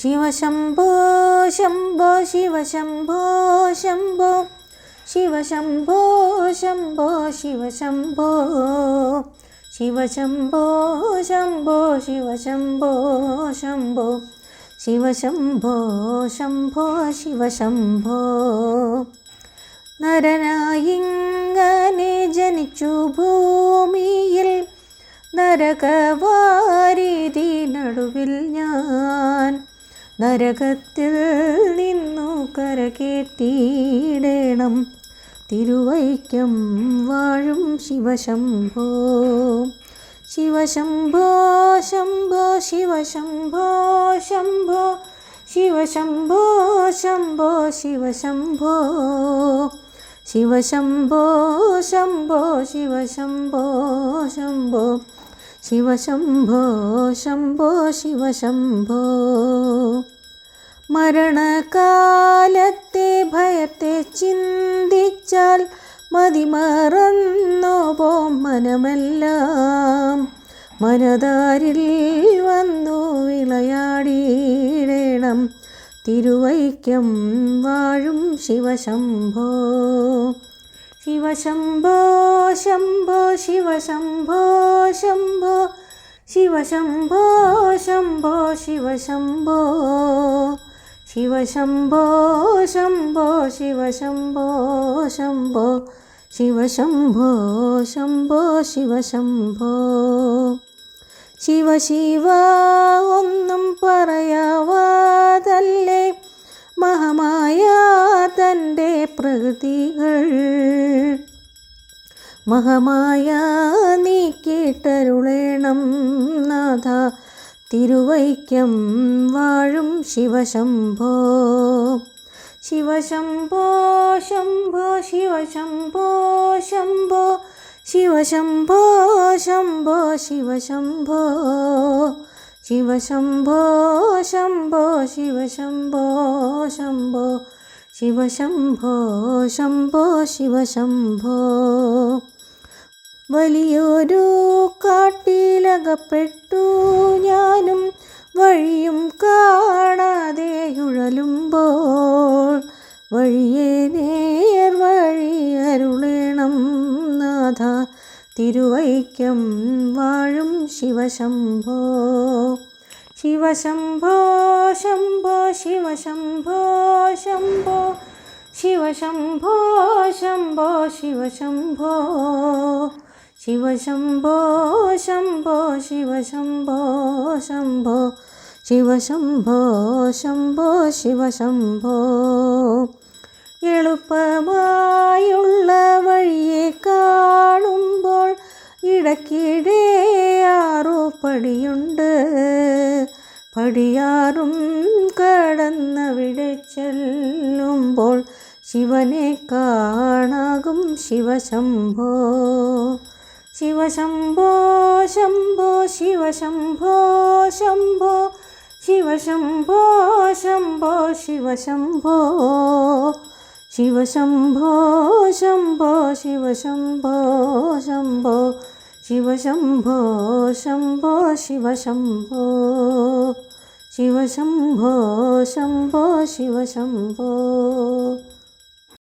ശിവശംഭോ ശംഭോ ശിവശംഭോ ശംഭോ ശിവശംഭോ ശംഭോ ശിവശംഭോ ശിവശംഭോ ശംഭോ. ശിവശംഭോ ശംഭോ ശിവശംഭോ ശംഭോ ശിവശംഭോ നരനായിങ്ങനെ ജനിച്ചു ഭൂമിയിൽ നരകവാരീതി നടുവിൽ ഞാൻ നരകത്തിൽ നിന്നു കരകേട്ടിയിടേണം തിരുവൈക്കം വാഴും ശിവശംഭോ. ശിവശംഭോ ശംഭോ ശിവശംഭോ ശംഭോ ശിവശംഭോ ശംഭോ ശിവശംഭോ. ശിവശംഭോ ശംഭോ ശിവശംഭോ ശംഭോ. ശിവശംഭോ ശംഭോ ശിവശംഭോ. മരണകാലത്തെ ഭയത്തെ ചിന്തിച്ചാൽ മതിമറന്നോ പോം മനമെല്ലാം. മനതാരിൽ വന്നു വിളയാടിയിടേണം. തിരുവൈക്കം വാഴും ശിവശംഭോ. ശിവശംഭോ ശംഭോ ശിവശംഭോ ശംഭോ. ശിവശംഭോ ശംഭോ ശിവശംഭോ. ശിവശംഭോ ശംഭോ ശിവശംഭോ ശംഭോ ശിവശംഭോ ശംഭോ ശിവശംഭോ ശിവ ശിവ ഒന്നും പറയാവാതല്ലേ? മഹമായ തന്റെ പ്രകൃതികൾ. മഹമായ നീക്കിട്ടരുളേണം നാഥ. തിരുവൈക്കം വാഴും ശിവശംഭോ. ശിവശംഭോ ശംഭോ ശിവശംഭോ ശംഭോ ശിവശംഭോ ശംഭോ ശിവശംഭോ. ശിവശംഭോ ശംഭോ ശിവശംഭോ ശംഭോ ശിവശംഭോ ശംഭോ ശിവശംഭോ. വലിയൊരു കാട്ടിലകപ്പെട്ടു. ഞാനും വഴിയും കാണാതെ ഉഴലുമ്പോൾ വഴിയെ നേർ വഴി അരുളേണം നാഥ. തിരുവൈക്കം വാഴും ശിവശംഭോ. ശിവശംഭോ ശംഭോ ശിവശംഭോ ശംഭോ. ശിവശംഭോ ശംഭോ ശിവശംഭോ. ശിവശംഭോ ശംഭോ ശിവശംഭോ ശംഭോ ശിവശംഭോ ശംഭോ ശിവശംഭോ എളുപ്പമായുള്ള വഴിയെ കാണുമ്പോൾ ഇടയ്ക്കിടെ ആറു പടിയുണ്ട്. പടിയാറും കടന്നവിടെ ചെല്ലുമ്പോൾ ശിവനെ കാണാകും ശിവശംഭോ ശിവശംഭോ ശംഭോ ശിവശംഭോ ശംഭോ ശിവശംഭോ ശംഭോ ശിവശംഭോ ശിവശംഭോ ശംഭോ ശിവശംഭോ ശംഭോ ശിവശംഭോ ശംഭോ ശിവശംഭോ ശിവശംഭോ ശംഭോ ശിവശംഭോ